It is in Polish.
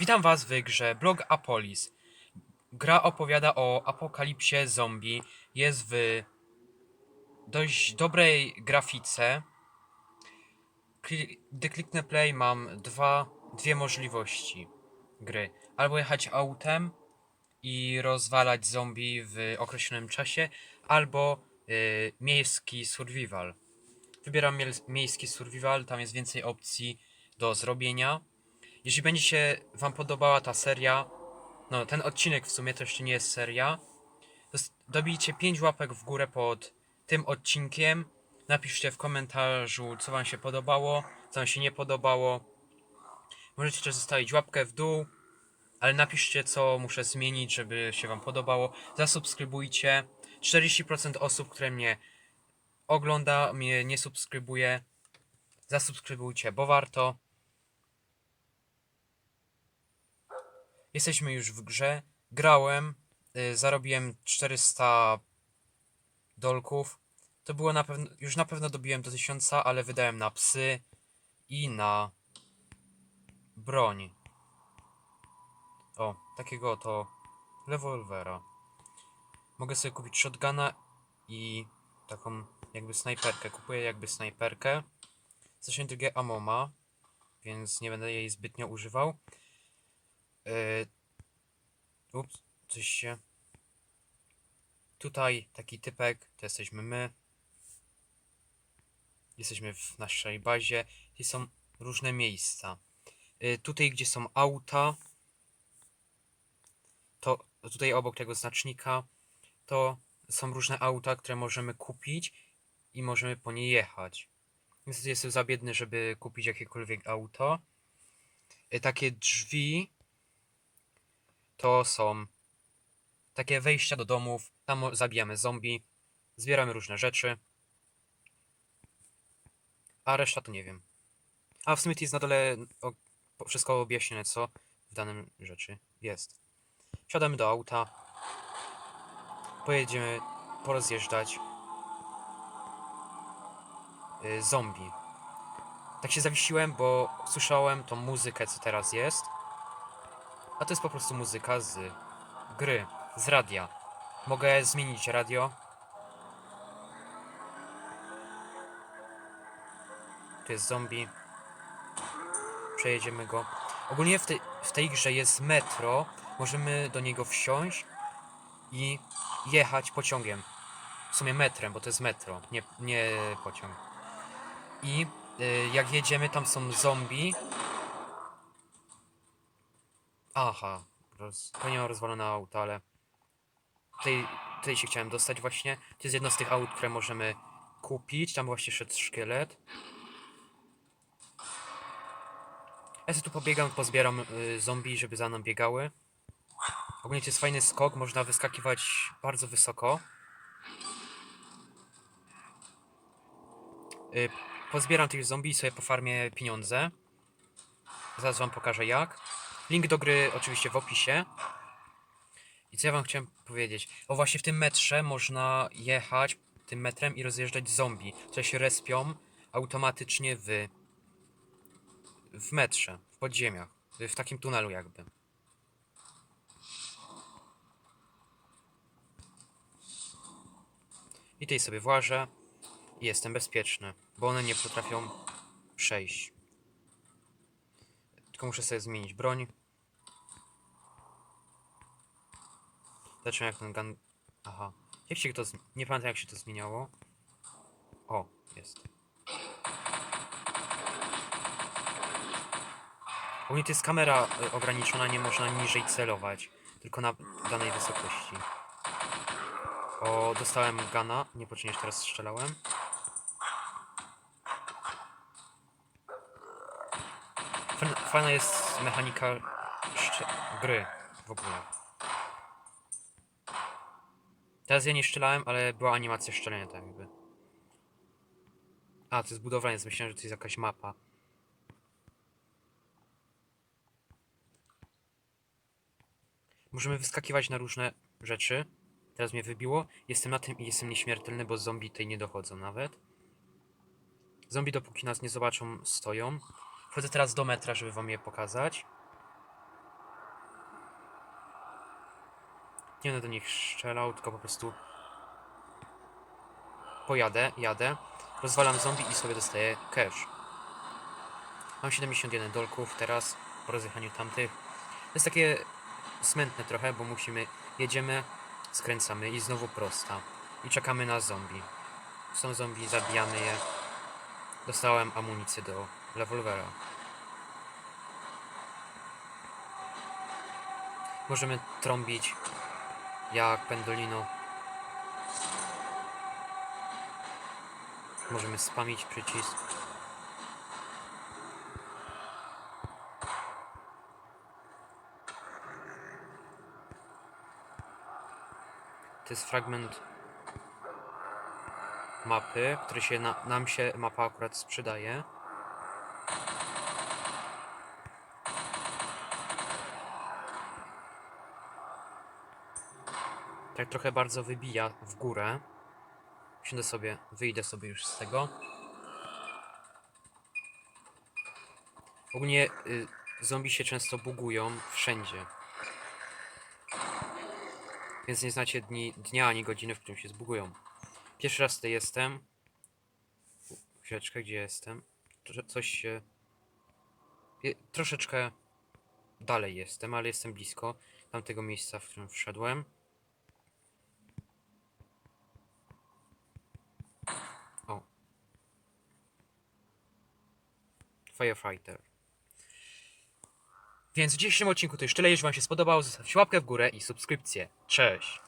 Witam was w grze Blog Apolis. Gra opowiada o apokalipsie zombie. Jest w dość dobrej grafice. Kli- Gdy kliknę play mam dwa, dwie możliwości gry. Albo jechać autem i rozwalać zombie w określonym czasie, albo y, miejski survival. Wybieram miejski survival, tam jest więcej opcji do zrobienia. Jeśli będzie się Wam podobała ta seria, no ten odcinek w sumie to jeszcze nie jest seria, to dobijcie 5 łapek w górę pod tym odcinkiem. Napiszcie w komentarzu, co Wam się podobało, co Wam się nie podobało. Możecie też zostawić łapkę w dół, ale napiszcie, co muszę zmienić, żeby się Wam podobało. Zasubskrybujcie. 40% osób, które mnie ogląda, mnie nie subskrybuje. Zasubskrybujcie, bo warto. Jesteśmy już w grze. Grałem, y, zarobiłem 400 dolków. To było na pewno, już na pewno dobiłem do 1000, ale wydałem na psy i na broń. O, takiego to rewolwera. Mogę sobie kupić shotguna i taką jakby snajperkę. Kupuję jakby snajperkę. Zresztą drugie ammo ma, więc nie będę jej zbytnio używał. Yy, ups, coś się. Tutaj taki typek, to jesteśmy my. Jesteśmy w naszej bazie. I są różne miejsca. Yy, tutaj, gdzie są auta, to tutaj obok tego znacznika, to są różne auta, które możemy kupić i możemy po nie jechać. Niestety jestem za biedny, żeby kupić jakiekolwiek auto. Yy, takie drzwi to są takie wejścia do domów. Tam zabijamy zombie, zbieramy różne rzeczy. A reszta to nie wiem. A w sumie to jest na dole wszystko objaśnione, co w danym rzeczy jest. Siadamy do auta. Pojedziemy porozjeżdżać y, zombie. Tak się zawiesiłem, bo słyszałem tą muzykę, co teraz jest. A to jest po prostu muzyka z gry, z radia. Mogę zmienić radio. Tu jest zombie. Przejedziemy go. Ogólnie w tej, w tej grze jest metro. Możemy do niego wsiąść i jechać pociągiem. W sumie metrem, bo to jest metro, nie, nie pociąg. I y, jak jedziemy, tam są zombie. Aha, roz... to nie ma rozwalone auto, ale tutaj, tutaj się chciałem dostać właśnie. To jest jedno z tych aut, które możemy kupić. Tam właśnie szedł szkielet. Ja sobie tu pobiegam, pozbieram y, zombie, żeby za mną biegały. Ogólnie to jest fajny skok, można wyskakiwać bardzo wysoko. Y, pozbieram tych zombie i sobie pofarmię pieniądze. Zaraz wam pokażę jak. Link do gry oczywiście w opisie. I co ja wam chciałem powiedzieć? O właśnie w tym metrze można jechać tym metrem i rozjeżdżać zombie, które się respią automatycznie w w metrze, w podziemiach, w takim tunelu jakby. I tutaj sobie włażę i jestem bezpieczny, bo one nie potrafią przejść. Tylko muszę sobie zmienić broń. Zobaczymy jak ten gun... Aha. Jak się to... Nie pamiętam jak się to zmieniało. O, jest. Ogólnie to jest kamera y, ograniczona, nie można niżej celować. Tylko na danej wysokości. O, dostałem gana. Nie poczyniesz, teraz strzelałem. Fajna- jest mechanika gry w ogóle. Teraz ja nie strzelałem, ale była animacja strzelania tak jakby. A, to jest budowlanie, myślałem, że to jest jakaś mapa. Możemy wyskakiwać na różne rzeczy. Teraz mnie wybiło. Jestem na tym i jestem nieśmiertelny, bo zombie tutaj nie dochodzą nawet. Zombie dopóki nas nie zobaczą stoją. Wchodzę teraz do metra, żeby wam je pokazać. Nie będę do nich strzelał, tylko po prostu pojadę, jadę, rozwalam zombie i sobie dostaję cash. Mam 71 dolków teraz po rozjechaniu tamtych. To jest takie smętne trochę, bo musimy, jedziemy, skręcamy i znowu prosta. I czekamy na zombie. Są zombie, zabijamy je. Dostałem amunicję do rewolwera. Możemy trąbić jak pendolino. Możemy spamić przycisk. To jest fragment mapy, który się na, nam się mapa akurat sprzedaje. Tak trochę bardzo wybija w górę. Siądę sobie, wyjdę sobie już z tego. Ogólnie y, zombie się często bugują wszędzie. Więc nie znacie dni, dnia ani godziny, w którym się zbugują. Pierwszy raz tutaj jestem. Chwileczkę, gdzie jestem? Coś się... Troszeczkę dalej jestem, ale jestem blisko tamtego miejsca, w którym wszedłem. Firefighter. Więc w dzisiejszym odcinku to już tyle. Jeśli Wam się spodobał, zostawcie łapkę w górę i subskrypcję. Cześć!